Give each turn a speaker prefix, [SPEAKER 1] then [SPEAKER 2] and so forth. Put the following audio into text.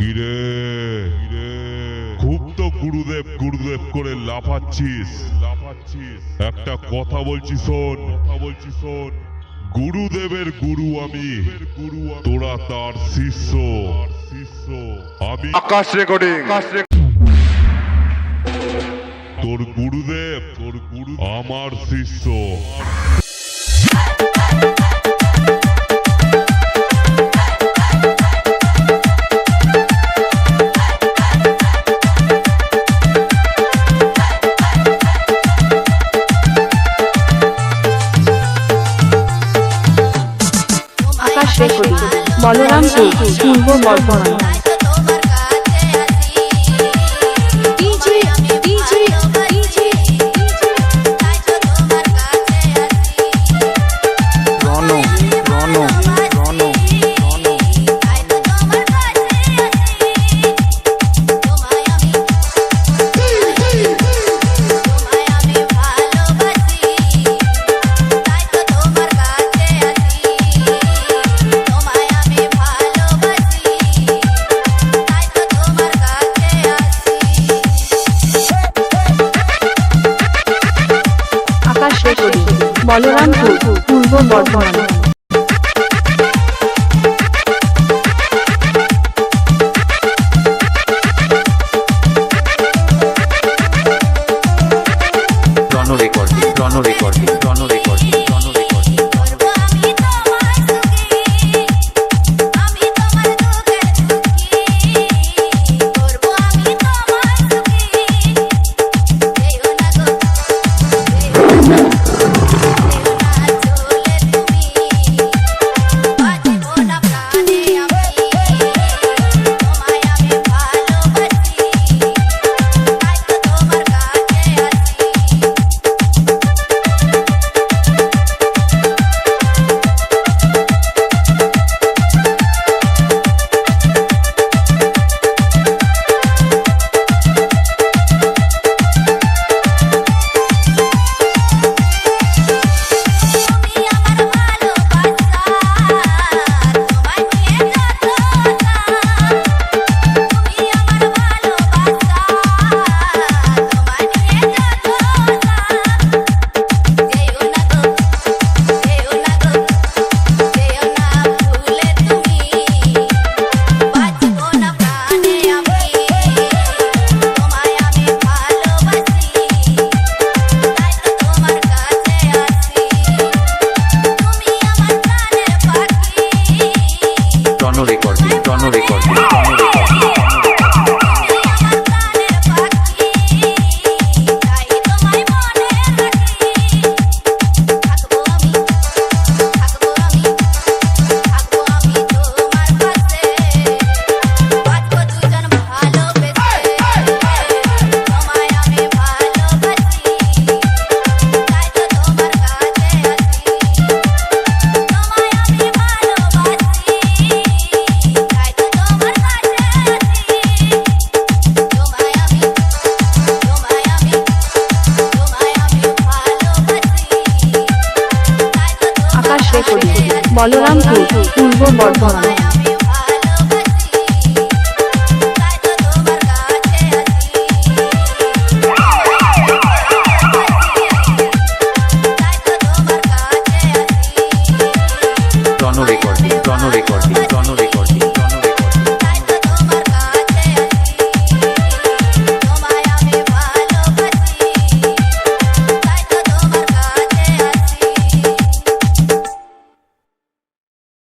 [SPEAKER 1] কিরে? খুব তো গুরুদেব গুরুদেব করে লাফাচ্ছিস। লাফাচ্ছিস একটা কথা বলছি শোন। কথা বলছি শোন গুরুদেবের গুরু আমি। গুরু তোরা তার শিষ্য। শিষ্য আমি
[SPEAKER 2] আকাশ রেকর্ডিং।
[SPEAKER 1] আকাশ তোর গুরুদেব তোর গুরু আমার শিষ্য।
[SPEAKER 3] প্রকাশ রেখলি বলরামপুর পূর্ব বর্ধমান। বলরামপুর পূর্ব বর্ধমান। বলরামপুর পূর্ব বর্ধমান।